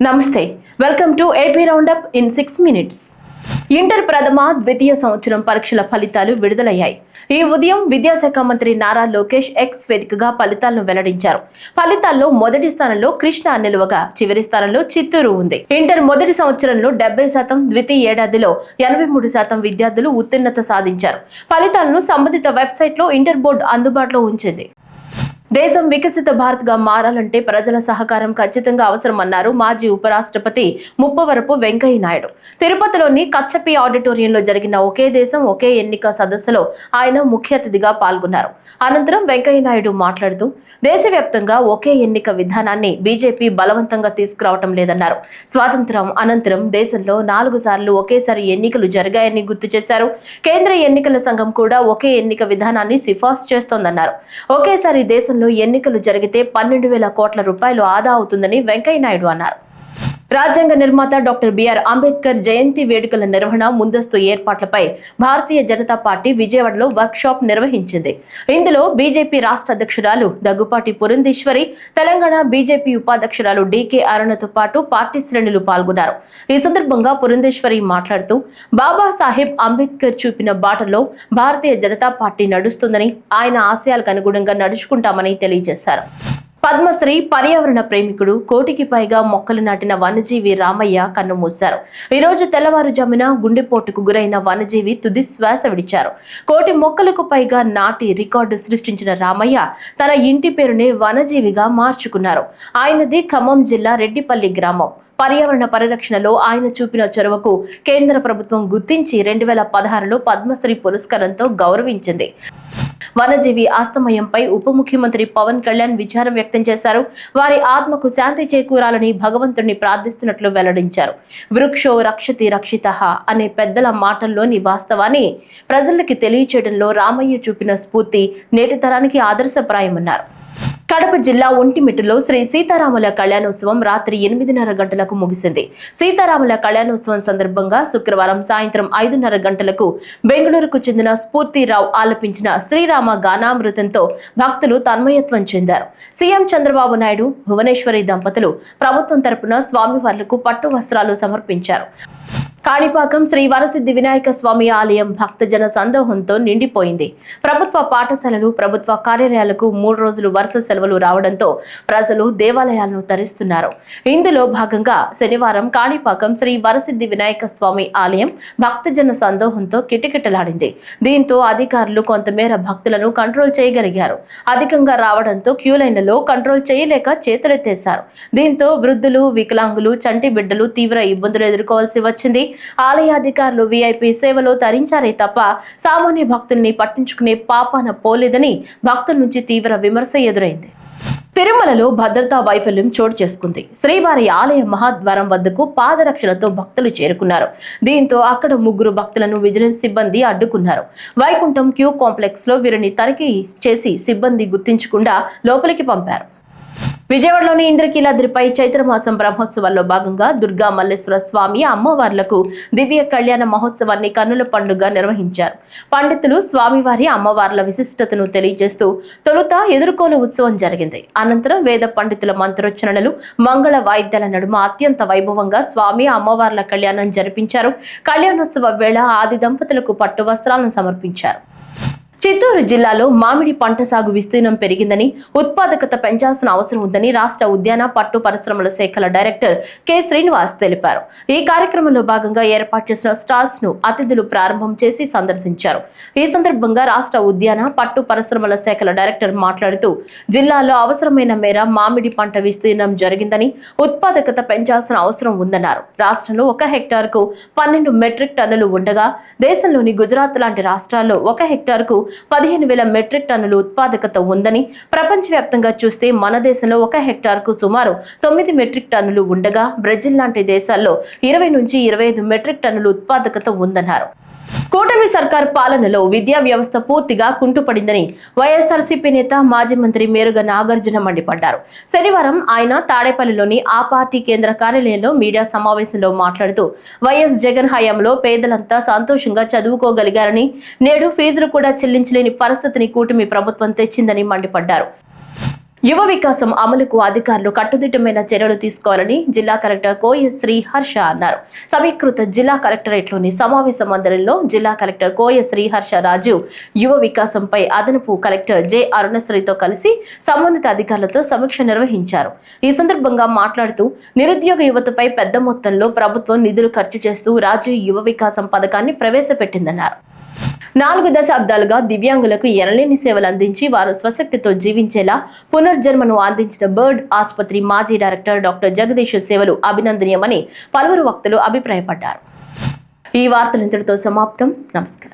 నమస్తే welcome to AP roundup in six minutes. Inter ప్రథమ ద్వితీయ సంవత్సరం పరీక్షల ఫలితాలు విడుదలయ్యాయి. ఈ ఉదయం విద్యాశాఖ మంత్రి నారా లోకేష్ ఎక్స్ వేదికగా ఫలితాలను వెల్లడించారు. ఫలితాల్లో మొదటి స్థానంలో కృష్ణ నిలువగా చివరి స్థానంలో చిత్తూరు ఉంది. ఇంటర్ మొదటి సంవత్సరంలో డెబ్బై శాతం ద్వితీయ ఏడాదిలో ఎనభై మూడు శాతం విద్యార్థులు ఉత్తీర్ణత సాధించారు. ఫలితాలను సంబంధిత వెబ్సైట్లో ఇంటర్ బోర్డు అందుబాటులో ఉంచింది. దేశం వికసిత భారత్గా మారాలంటే ప్రజల సహకారం ఖచ్చితంగా అవసరమన్నారు మాజీ ఉపరాష్ట్రపతి ముప్పవరపు వెంకయ్య నాయుడు. తిరుపతిలోని కచ్చపి ఆడిటోరియంలో జరిగిన ఒకే దేశం ఒకే ఎన్నిక సదస్సులో ఆయన ముఖ్య అతిథిగా పాల్గొన్నారు. అనంతరం వెంకయ్య నాయుడు మాట్లాడుతూ దేశవ్యాప్తంగా ఒకే ఎన్నిక విధానాన్ని బీజేపీ బలవంతంగా తీసుకురావటం లేదన్నారు. స్వాతంత్రం అనంతరం దేశంలో నాలుగు సార్లు ఒకేసారి ఎన్నికలు జరిగాయని గుర్తు చేశారు. కేంద్ర ఎన్నికల సంఘం కూడా ఒకే ఎన్నిక విధానాన్ని సిఫార్సు చేస్తోందన్నారు. ఒకేసారి దేశంలో ఎన్నికలు జరిగితే పన్నెండు వేల కోట్ల రూపాయలు ఆదా అవుతుందని వెంకయ్య నాయుడు అన్నారు. రాజ్యాంగ నిర్మాత డాక్టర్ బిఆర్ అంబేద్కర్ జయంతి వేడుకల నిర్వహణ ముందస్తు ఏర్పాట్లపై భారతీయ జనతా పార్టీ విజయవాడలో వర్క్ షాప్ నిర్వహించింది. ఇందులో బీజేపీ రాష్ట్ర అధ్యక్షురాలు దగ్గుపాటి పురంధేశ్వరి తెలంగాణ బీజేపీ ఉపాధ్యక్షురాలు డీకే అరుణతో పాటు పార్టీ శ్రేణులు పాల్గొన్నారు. ఈ సందర్భంగా పురంధేశ్వరి మాట్లాడుతూ బాబాసాహెబ్ అంబేద్కర్ చూపిన బాటలో భారతీయ జనతా పార్టీ నడుస్తుందని ఆయన ఆశయాలకు అనుగుణంగా నడుచుకుంటామని తెలియజేశారు. పద్మశ్రీ పర్యావరణ ప్రేమికుడు కోటికి పైగా మొక్కలు నాటిన వన్యజీవి రామయ్య కన్నుమూశారు ఈరోజు తెల్లవారుజామున గుండెపోటుకు గురైన వన్యజీవి తుది శ్వాస విడిచారు. కోటి మొక్కలకు పైగా నాటి రికార్డు సృష్టించిన రామయ్య తన ఇంటి పేరునే వనజీవిగా మార్చుకున్నారు. ఆయనది ఖమ్మం జిల్లా రెడ్డిపల్లి గ్రామం. పర్యావరణ పరిరక్షణలో ఆయన చూపిన చొరవకు కేంద్ర ప్రభుత్వం గుర్తించి రెండు వేల పదహారులో పద్మశ్రీ పురస్కారంతో గౌరవించింది. వనజీవి ఆస్తమయంపై ఉప ముఖ్యమంత్రి పవన్ కళ్యాణ్ విచారం వ్యక్తం చేశారు. వారి ఆత్మకు శాంతి చేకూరాలని భగవంతుడిని ప్రార్థిస్తున్నట్లు వెల్లడించారు. వృక్షో రక్షతి రక్షిత అనే పెద్దల మాటల్లోని వాస్తవాన్ని ప్రజలకి తెలియచేయడంలో రామయ్య చూపిన స్ఫూర్తి నేటి తరానికి ఆదర్శప్రాయమన్నారు. కడప జిల్లా ఒంటిమిట్టులో శ్రీ సీతారాముల కళ్యాణోత్సవం రాత్రి ఎనిమిదిన్నర గంటలకు ముగిసింది. సీతారాముల కళ్యాణోత్సవం సందర్భంగా శుక్రవారం సాయంత్రం ఐదున్నర గంటలకు బెంగళూరుకు చెందిన స్ఫూర్తిరావు ఆలపించిన శ్రీరామ గానామృతంతో భక్తులు తన్మయత్వం చెందారు. సీఎం చంద్రబాబు నాయుడు భువనేశ్వరి దంపతులు ప్రభుత్వం తరపున స్వామివార్లకు పట్టు వస్త్రాలు సమర్పించారు. కాణిపాకం శ్రీ వరసిద్ధి వినాయక స్వామి ఆలయం భక్తజన సందోహంతో నిండిపోయింది. ప్రభుత్వ పాఠశాలలు ప్రభుత్వ కార్యాలయాలకు మూడు రోజులు వరుస సెలవులు రావడంతో ప్రజలు దేవాలయాలను తరిస్తున్నారు. ఇందులో భాగంగా శనివారం కాణిపాకం శ్రీ వరసిద్ధి వినాయక స్వామి ఆలయం భక్తజన సందోహంతో కిటకిటలాడింది. దీంతో అధికారులు కొంతమేర భక్తులను కంట్రోల్ చేయగలిగారు. అధికంగా రావడంతో క్యూలైన్లలో కంట్రోల్ చేయలేక చేతులెత్తేశారు. దీంతో వృద్ధులు వికలాంగులు చంటి బిడ్డలు తీవ్ర ఇబ్బందులు ఎదుర్కోవాల్సి వచ్చింది. ఆలయాధికారులు వీఐపీ సేవలో తరించారే తప్ప సామాన్య భక్తుల్ని పట్టించుకునే పాపాన పోలేదని భక్తుల నుంచి తీవ్ర విమర్శ ఎదురైంది. తిరుమలలో భద్రతా వైఫల్యం చోటు చేసుకుంది. శ్రీవారి ఆలయ మహాద్వారం వద్దకు పాదరక్షలతో భక్తులు చేరుకున్నారు. దీంతో అక్కడ ముగ్గురు భక్తులను విజిలెన్స్ సిబ్బంది అడ్డుకున్నారు. వైకుంఠం క్యూ కాంప్లెక్స్లో వీరిని తనిఖీ చేసి సిబ్బంది గుర్తించకుండా లోపలికి పంపారు. విజయవాడలోని ఇంద్రకీలాద్రిపై చైత్రమాసం బ్రహ్మోత్సవాల్లో భాగంగా దుర్గా మల్లేశ్వర స్వామి అమ్మవార్లకు దివ్య కళ్యాణ మహోత్సవాన్ని కన్నుల పండుగ నిర్వహించారు. పండితులు స్వామివారి అమ్మవార్ల విశిష్టతను తెలియజేస్తూ తొలుత ఎదుర్కోలు ఉత్సవం జరిగింది. అనంతరం వేద పండితుల మంత్రోచ్చరణలు మంగళ వాయిద్యాల నడుమ అత్యంత వైభవంగా స్వామి అమ్మవార్ల కళ్యాణం జరిపించారు. కళ్యాణోత్సవ వేళ ఆది దంపతులకు పట్టు వస్త్రాలను సమర్పించారు. చిత్తూరు జిల్లాలో మామిడి పంట సాగు విస్తీర్ణం పెరిగిందని ఉత్పాదకత పెంచాల్సిన అవసరం ఉందని రాష్ట్ర ఉద్యాన పట్టు పరిశ్రమల శాఖల డైరెక్టర్ కె. శ్రీనివాస్ తెలిపారు. ఈ కార్యక్రమంలో భాగంగా ఏర్పాటు చేసిన స్టాల్స్ను అతిథులు ప్రారంభం చేసి సందర్శించారు. ఈ సందర్భంగా రాష్ట్ర ఉద్యాన పట్టు పరిశ్రమల శాఖల డైరెక్టర్ మాట్లాడుతూ జిల్లాలో అవసరమైన మేర మామిడి పంట విస్తీర్ణం జరిగిందని ఉత్పాదకత పెంచాల్సిన అవసరం ఉందన్నారు. రాష్ట్రంలో ఒక హెక్టార్కు పన్నెండు మెట్రిక్ టన్నులు ఉండగా దేశంలోని గుజరాత్ లాంటి రాష్ట్రాల్లో ఒక హెక్టార్కు పదిహేను వేల మెట్రిక్ టన్నులు ఉత్పాదకత ఉందని ప్రపంచవ్యాప్తంగా చూస్తే మన దేశంలో ఒక హెక్టార్కు సుమారు తొమ్మిది మెట్రిక్ టన్నులు ఉండగా బ్రెజిల్ లాంటి దేశాల్లో ఇరవై నుంచి ఇరవై ఐదు మెట్రిక్ టన్నులు ఉత్పాదకత ఉందన్నారు. కూటమి సర్కార్ పాలనలో విద్యా వ్యవస్థ పూర్తిగా కుంటుపడిందని వైఎస్ఆర్సీపీ నేత మాజీ మంత్రి మేరుగ నాగార్జున మండిపడ్డారు. శనివారం ఆయన తాడేపల్లిలోని ఆ పార్టీ కేంద్ర కార్యాలయంలో మీడియా సమావేశంలో మాట్లాడుతూ వైఎస్ జగన్ హయాంలో పేదలంతా సంతోషంగా చదువుకోగలిగారని నేడు ఫీజులు కూడా చెల్లించలేని పరిస్థితిని కూటమి ప్రభుత్వం తెచ్చిందని మండిపడ్డారు. యువ వికాసం అమలుకు అధికారులు కట్టుదిట్టమైన చర్యలు తీసుకోవాలని జిల్లా కలెక్టర్ కోయ శ్రీ హర్ష అన్నారు. సమీకృత జిల్లా కలెక్టరేట్లోని సమావేశ మందిరంలో జిల్లా కలెక్టర్ కోయ శ్రీ హర్ష రాజు యువ వికాసంపై అదనపు కలెక్టర్ జె అరుణశ్రీతో కలిసి సంబంధిత అధికారులతో సమీక్ష నిర్వహించారు. ఈ సందర్భంగా మాట్లాడుతూ నిరుద్యోగ యువతపై పెద్ద మొత్తంలో ప్రభుత్వం నిధులు ఖర్చు చేస్తూ రాజీవ్ యువ వికాసం పథకాన్ని ప్రవేశపెట్టిందన్నారు. నాలుగు దశాబ్దాలుగా దివ్యాంగులకు ఎనలేని సేవలు అందించి వారు స్వశక్తితో జీవించేలా పునర్జన్మను అందించిన బర్డ్ ఆసుపత్రి మాజీ డైరెక్టర్ డాక్టర్ జగదీష్ సేవలు అభినందనీయమని పలువురు వక్తలు అభిప్రాయపడ్డారు. ఈ వార్తలు ఇంతటితో సమాప్తం. నమస్కారం.